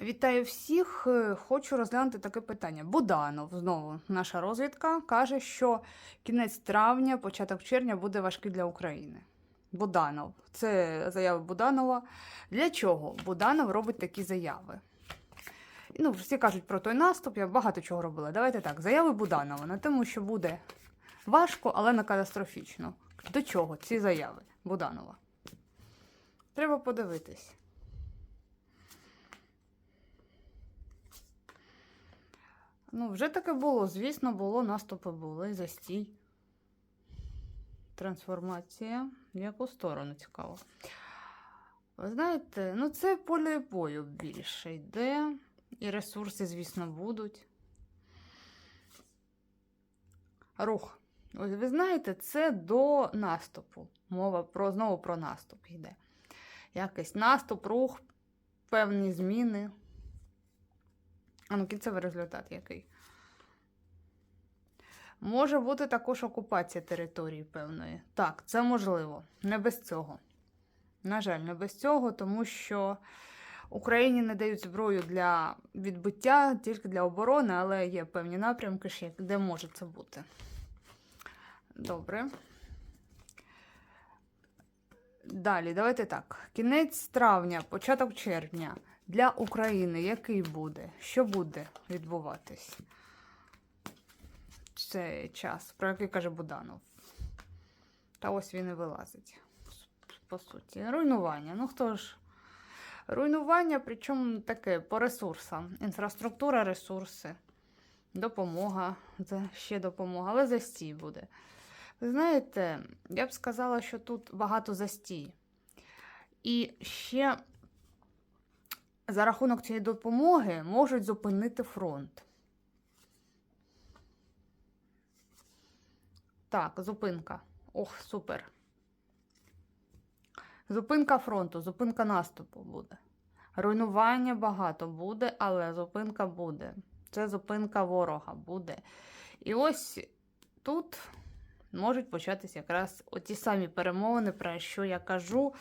Вітаю всіх. Е, Хочу розглянути таке питання. Буданов знову наша розвідка каже, що кінець травня, початок червня буде важкий для України. Буданов. Це заяви Буданова. Для чого Буданов робить такі заяви? Ну, всі кажуть про той наступ, я багато чого робила. Давайте так. Заяви Буданова на тому, що буде важко, але не катастрофічно. До чого ці заяви Буданова? Треба подивитись. Ну, вже таке було. Звісно, було, наступи були, застій. Трансформація. В яку сторону цікаво. Ви знаєте, ну це поле бою більше йде. І ресурси, звісно, будуть. Рух. Ви знаєте, це до наступу. Мова про, знову про наступ йде. Якийсь наступ, рух, певні зміни. А ну, кінцевий результат який? Може бути також окупація території певної. Так, це можливо. Не без цього. На жаль, не без цього, тому що Україні не дають зброю для відбиття, тільки для оборони, але є певні напрямки, ще, де може це бути. Добре. Далі, давайте так. Кінець травня, початок червня для України який буде? Що буде відбуватись? Цей час, про який каже Буданов. Та ось він і вилазить. По суті. Руйнування. Ну хто ж? Руйнування, причому таке по ресурсам. Інфраструктура, ресурси, допомога, це ще допомога, але застій буде. Ви знаєте, я б сказала, що тут багато застій. І ще за рахунок цієї допомоги можуть зупинити фронт. Так, зупинка. Ох, супер. Зупинка фронту, зупинка наступу буде. Руйнування багато буде, але зупинка буде. Це зупинка ворога буде. І ось тут можуть початися якраз оті самі перемовини, про що я кажу.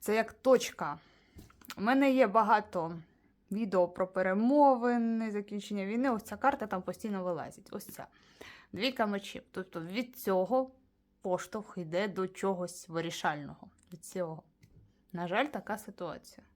Це як точка. У мене є багато відео про перемовини, закінчення війни. Ось ця карта там постійно вилазить. Ось ця. Двійка мечів. Тобто від цього поштовх йде до чогось вирішального. Від цього. На жаль, така ситуація.